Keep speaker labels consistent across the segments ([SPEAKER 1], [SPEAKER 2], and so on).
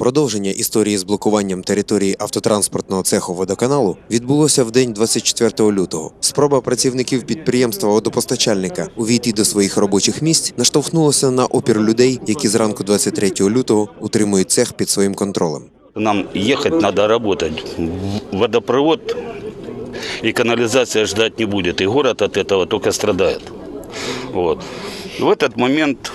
[SPEAKER 1] Продовження історії з блокуванням території автотранспортного цеху водоканалу відбулося в день 24 лютого. Спроба працівників підприємства водопостачальника увійти до своїх робочих місць наштовхнулася на опір людей, які зранку 23 лютого утримують цех під своїм контролем.
[SPEAKER 2] Нам ехать надо работать. Водопровод и канализация ждать не будет. И город от этого только страдает. Вот. В этот момент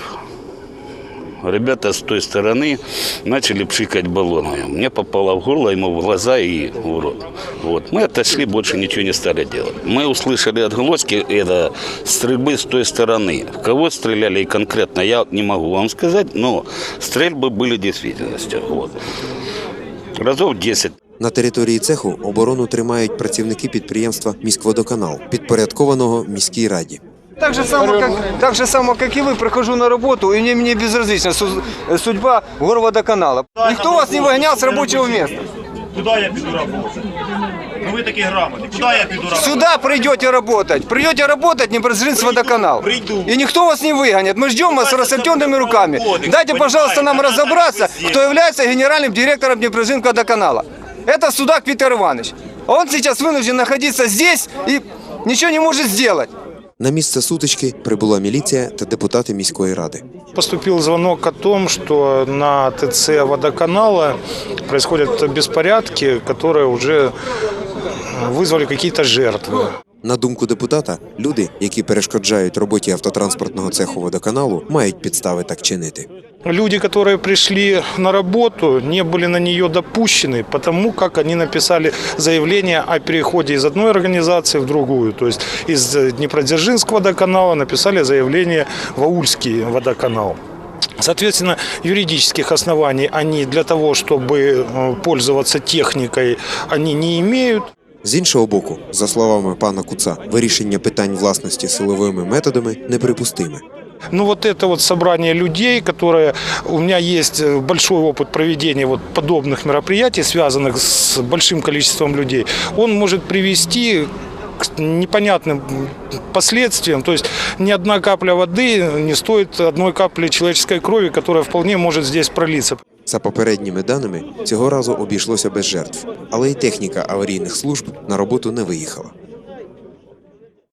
[SPEAKER 2] ребята с той стороны начали пшикать баллонами. Мне попало в горло, ему в глаза и в рот. Вот. Мы отошли, больше ничего не стали делать. Мы услышали отголоски это, стрельбы с той стороны. В кого стреляли и конкретно, я не могу вам сказать, но стрельбы были в действительности. Вот. Разов 10.
[SPEAKER 1] На території цеху оборону тримають працівники підприємства «Міськводоканал», підпорядкованого міській раді.
[SPEAKER 3] Так же, само, как, так же само, как и вы, прихожу на работу, и мне, мне безразлична су- судьба горводоканала. Никто вас не выгонял с рабочего места.
[SPEAKER 4] Куди я піду работати? Ну ви такі грамотні. Куди я піду работати?
[SPEAKER 3] Сюда придете работать. Придете работать не с водоканал.
[SPEAKER 4] приду.
[SPEAKER 3] И никто вас не выгонит. Мы ждем вас с расцепленными руками. Дайте, пожалуйста, нам разобраться, кто является генеральным директором Днепрожинского водоканала. Это судак Питер Иванович. Он сейчас вынужден находиться здесь и ничего не может сделать.
[SPEAKER 1] На місце сутички прибула міліція та депутати міської ради.
[SPEAKER 5] Поступил звонок о том, что на ТЦ водоканала происходят беспорядки, которые уже вызвали какие-то жертвы.
[SPEAKER 1] На думку депутата, люди, які перешкоджають роботі автотранспортного цеху водоканалу, мають підстави так чинити.
[SPEAKER 5] Люди, которые пришли на работу, не были на нее допущены, потому как они написали заявление о переходе из одной организации в другую. То есть из Днепродзержинского водоканала написали заявление в Аульский водоканал. Соответственно, юридических оснований они для того, чтобы э, пользоваться техникой, они не имеют.
[SPEAKER 1] З іншого боку, за словами пана Куца, вирішення питань власності силовими методами неприпустиме.
[SPEAKER 5] Ну вот это вот собрание людей, которые... У меня есть э, большой опыт проведения вот подобных мероприятий, связанных с большим количеством людей. Он может привести к непонятным последствиям. То есть ни одна капля воды не стоит одной капли человеческой крови, которая вполне может здесь пролиться.
[SPEAKER 1] За попередніми даними, цього разу обійшлося без жертв, але й техніка аварійних служб на роботу не виїхала.